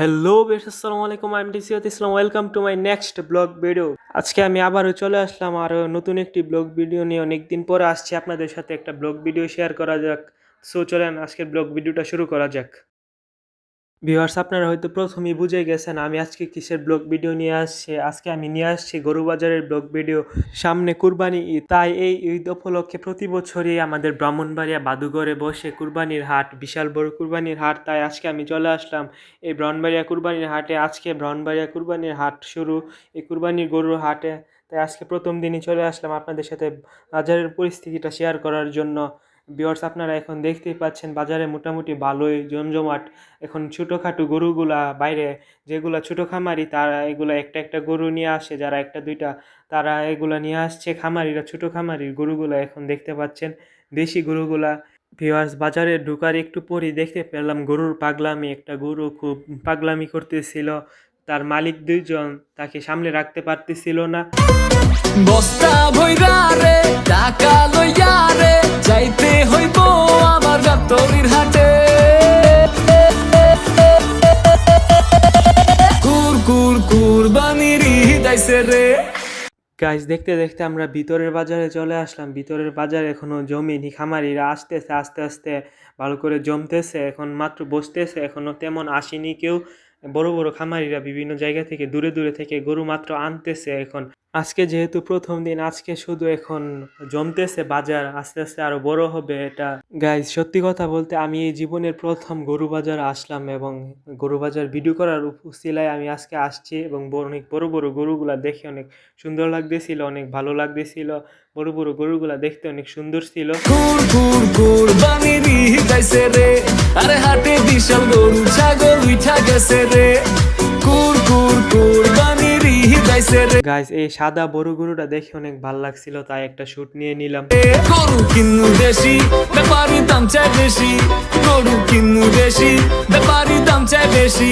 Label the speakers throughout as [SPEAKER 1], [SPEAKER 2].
[SPEAKER 1] Hello বেশ আসসালামু আলাইকুম আমি টিসিয়ত Islam welcome to my next blog video আজকে আমি আবারও চলে আসলাম আরও নতুন একটি ব্লগ ভিডিও নিয়ে। অনেকদিন পরে আসছি আপনাদের সাথে একটা ব্লগ ভিডিও শেয়ার করা যাক। সো চলেন আজকের ব্লগ ভিডিওটা শুরু করা যাক। ভিউয়ার্স আপনারা হয়তো প্রথমেই বুঝে গেছেন আমি আজকে কিসের ব্লগ ভিডিও নিয়ে আসছি? আজকে আমি নিয়ে আসছি গরু বাজারের ব্লগ ভিডিও। সামনে কুরবানি ঈদ। তাই এই ঈদ উপলক্ষে প্রতি বছরই আমাদের ব্রাহ্মণবাড়িয়া বাদুঘরে বসে কুরবানির হাট, বিশাল বড় কুরবানির হাট। তাই আজকে আমি চলে আসলাম এই ব্রাহ্মণবাড়িয়া কুরবানির হাটে। আজকে ব্রাহ্মণবাড়িয়া কুরবানির হাট শুরু, এই কুরবানির গরুর হাটে। তাই আজকে প্রথম দিনই চলে আসলাম আপনাদের সাথে বাজারের পরিস্থিতিটা শেয়ার করার জন্য। বিয়ার্স আপনারা এখন দেখতেই পাচ্ছেন বাজারে মোটামুটি ভালোই জমজমাট। এখন ছোটোখাটো গরুগুলা বাইরে যেগুলা ছোটো খামারি, তারা এগুলা একটা একটা গরু নিয়ে আসে, যারা একটা দুইটা, তারা এগুলা নিয়ে আসছে খামারিরা, ছোটো খামারির গরুগুলা এখন দেখতে পাচ্ছেন। দেশি গরুগুলা ভিওয়ার্স বাজারে ঢুকার একটু পরই দেখতে পেলাম গরুর পাগলামি। একটা গরু খুব পাগলামি করতেছিল, তার মালিক দুইজন তাকে সামনে রাখতে পারতেছিল না।
[SPEAKER 2] দাইছে রে।
[SPEAKER 1] গাইজ দেখতে দেখতে আমরা ভিতরের বাজারে চলে আসলাম। ভিতরের বাজার এখনও জমিনি খামারিরা আসতেছে, আস্তে আস্তে ভালো করে জমতেছে। এখন মাত্র বসতেছে, এখনও তেমন আসেনি কেউ। বড় বড় খামারিরা বিভিন্ন জায়গা থেকে দূরে দূরে থেকে গরু মাত্র আনতেছে এখন। আজকে যেহেতু প্রথম দিন, আজকে শুধু এখন জমতেছে বাজার, আস্তে আস্তে আরও বড় হবে এটা। গাইজ সত্যি কথা বলতে আমি এই জীবনের প্রথম গরু বাজার আসলাম এবং গরু বাজার ভিডিও করার উচিলায় আমি আজকে আসছি এবং অনেক বড় বড় গরুগুলা দেখে অনেক সুন্দর লাগতেছিল, অনেক ভালো লাগতেছিল। বড় বড় গরুগুলা দেখতে অনেক সুন্দর ছিল।
[SPEAKER 2] বিশাল গরু, ছাগল রে।
[SPEAKER 1] গাইজ এই সাদা বড় গরুটা দেখে অনেক ভালো লাগছিল তাই একটা শুট নিয়ে নিলাম।
[SPEAKER 2] গরু কিনু দেশি ব্যাপারি দাম চাই বেশি। গরু কিনু দেশি ব্যাপারি দাম চাই বেশি।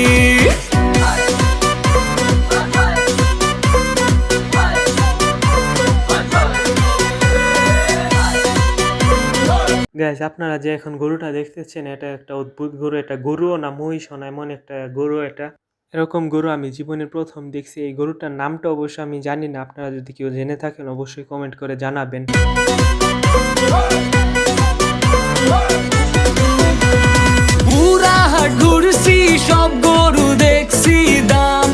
[SPEAKER 1] গাইজ আপনারা যে এখন গরুটা দেখতেছেন এটা একটা অদ্ভুত গরু এটা গরুও না মহিষও না এমন একটা গরু এটা। এরকম গরু আমি জীবনের প্রথম দেখছি, এই গরুটার নামটা অবশ্য আমি জানি না, আপনারা যদি কেউ জেনে থাকেন অবশ্যই কমেন্ট করে জানাবেন।
[SPEAKER 2] সব গরু দেখছি, দামে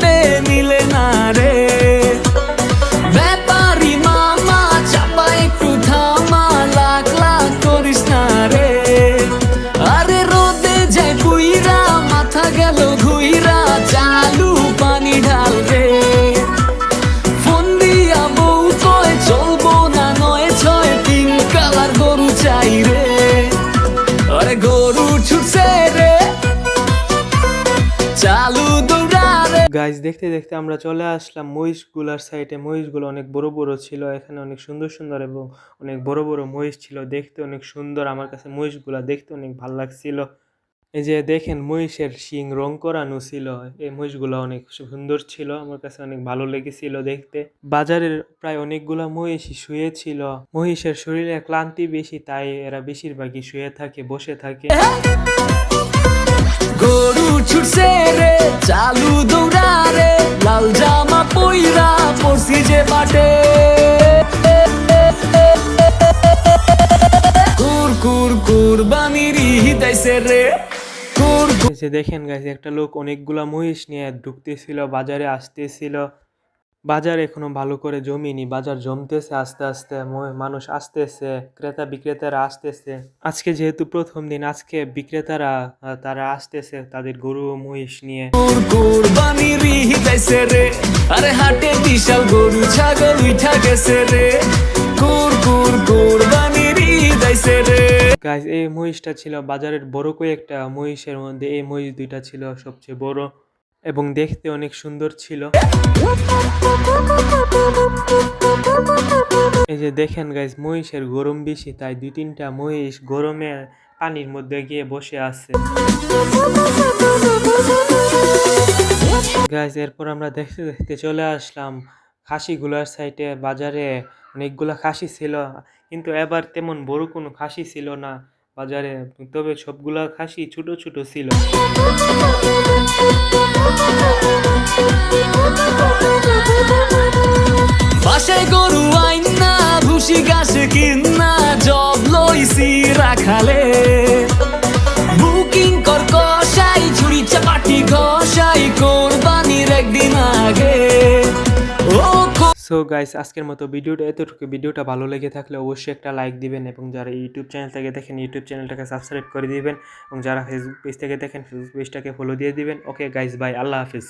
[SPEAKER 1] দেখতে দেখতে আমরা চলে আসলাম মহিষগুলার সাইডে মহিষগুলো অনেক বড় বড় ছিল, এখানে অনেক সুন্দর সুন্দর এবং অনেক বড় বড় মহিষ ছিল। দেখতে অনেক সুন্দর, আমার কাছে মহিষগুলা দেখতে অনেক ভালো লাগছিল। এই যে দেখেন মহিষের শিং রং করানো ছিল, এই মহিষগুলো অনেক সুন্দর ছিল, আমার কাছে অনেক ভালো লেগেছিল দেখতে। বাজারের প্রায় অনেকগুলা মহিষই শুয়ে ছিল। মহিষের শরীরে ক্লান্তি বেশি, তাই এরা বেশিরভাগই শুয়ে থাকে, বসে থাকে।
[SPEAKER 2] গরু ছুটছে রে, চালু লাল জামা পইরা পড়ছি যে বাটে কুর কুর হিতাইছে
[SPEAKER 1] দেখেন গাইছে একটা লোক অনেকগুলা মহিষ নিয়ে ঢুকতেছিল, বাজারে আসতেছিল। বাজার এখনও ভালো করে জমিনি বাজার জমতেছে আস্তে আস্তে মানুষ আসতেছে ক্রেতা বিক্রেতারা আসতেছে। আজকে যেহেতু প্রথম দিন আজকে বিক্রেতারা তারা আসতেছে তাদের গরু মহিষ নিয়ে।
[SPEAKER 2] আরে হাটে বিশাল গরু ছাগল উঠা গেছে রে। কুর কুর রে।
[SPEAKER 1] গাইজ এই মহিষটা ছিল বাজারের বড় কয়েকটা মহিষের মধ্যে এই মহিষ দুইটা ছিল সবচেয়ে বড়। এবং দেখতে অনেক সুন্দর ছিল। এই যে দেখেন গাইজ মহিষের গরম বেশি, তাই দুই তিনটা মহিষ গরমে পানির মধ্যে গিয়ে বসে আছে। গাইজ এরপর আমরা দেখতে দেখতে চলে আসলাম খাসিগুলার সাইডে বাজারে অনেকগুলা খাসি ছিল, কিন্তু এবার তেমন বড় কোনো খাসি ছিল না বাজারে। তবে সবগুলা খাসি ছোট ছোট ছিল।
[SPEAKER 2] বাসায় গরু আইনা ভুসি গাছে কিনা জব লইছি রাখালে।
[SPEAKER 1] সো গাইস আজকের মতো ভিডিওটা এতটুকু। ভিডিওটা ভালো লেগে থাকলে অবশ্যই একটা লাইক দিবেন এবং যারা ইউটিউব চ্যানেল থেকে দেখেন ইউটিউব চ্যানেলটাকে সাবস্ক্রাইব করে দিবেন এবং যারা ফেসবুক পেজ থেকে দেখেন ফেসবুক পেজটাকে ফলো দিয়ে দিবেন। ওকে গাইস বাই আল্লাহ হাফিজ।